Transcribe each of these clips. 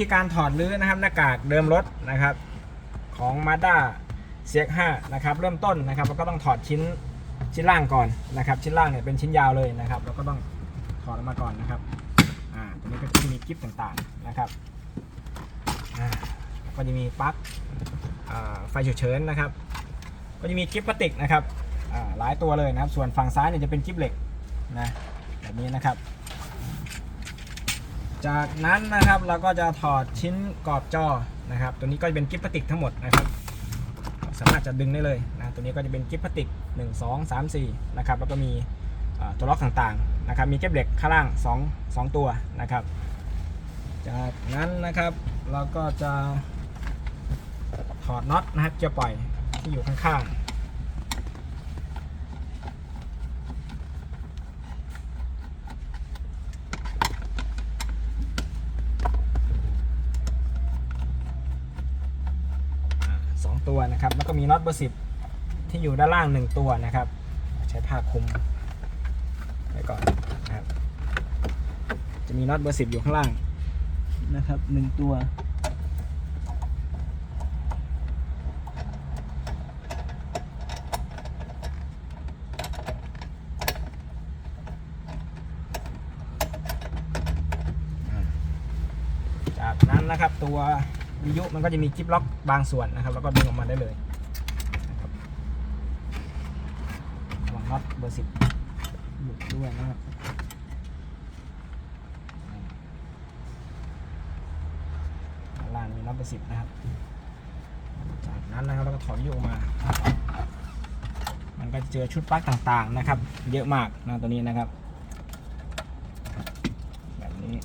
ธีการถอดรื้อนะครับหน้ากากเดิมรถนะครับ ของ Mazda CX5 นะครับเริ่มต้นนะครับเราก็ต้องถอดชิ้นชิ้นล่างก่อนนะครับ ชิ้นล่างเนี่ยเป็นชิ้นยาวเลยนะครับเราก็ต้องถอดออกมาก่อนนะครับอ่าตัวนี้ก็จะมีกิฟต์ต่างๆนะครับอ่าก็จะมีปลั๊กอ่าไฟฉุกเฉินนะครับ ก็จะมีกิฟต์พลาสติกนะครับอ่าหลายตัวเลยนะครับ ส่วนฝั่งซ้ายเนี่ยจะเป็นกิฟต์เหล็กนะแบบนี้นะครับ จากนั้นนะครับเราก็จะถอดชิ้นกรอบจอนะครับ ตัวนี้ก็จะเป็นกิฟต์พลาสติกทั้งหมดนะครับ สามารถจะดึงได้เลยนะตัวนี้ก็จะเป็นกิฟต์พลาสติก 1 2 3 4 นะครับ แล้วก็มีตัวล็อกต่างๆนะครับ มีเก็บเหล็กข้างล่าง 2 2 ตัวนะครับ จากนั้นนะครับเราก็จะถอดน็อตนะครับเกียร์ปล่อยที่อยู่ข้างๆ สองตัวนะครับ แล้วก็มีน็อตเบอร์สิบที่อยู่ด้านล่าง 1 ตัวนะครับ ใช้ผ้าคลุมไว้ก่อนนะครับ จะมีน็อตเบอร์สิบอยู่ข้างล่างนะครับหนึ่งตัวจากนั้นนะครับตัว วิยุมันก็จะมีจิ๊บล็อกบางส่วนนะครับ แล้วก็ดึงออกมาได้เลยนะครับวังน็อตเบอร์สิบหลุดด้วยนะครับด้านมีน็อตเบอร์สิบนะครับ จากนั้นนะครับเราก็ถอดวิยุออกมา มันก็เจอชุดปลั๊กต่างๆนะครับ เยอะมากนะตัวนี้นะครับนี้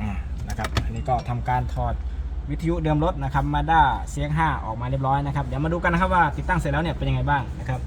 อ่า นะครับ อันนี้ ก็ทำการถอดวิทยุเดิมรถนะครับ Mazda CX5 ออกมาเรียบร้อยนะครับเดี๋ยวมาดูกันนะครับว่าติดตั้งเสร็จแล้วเนี่ยเป็นยังไงบ้างนะครับ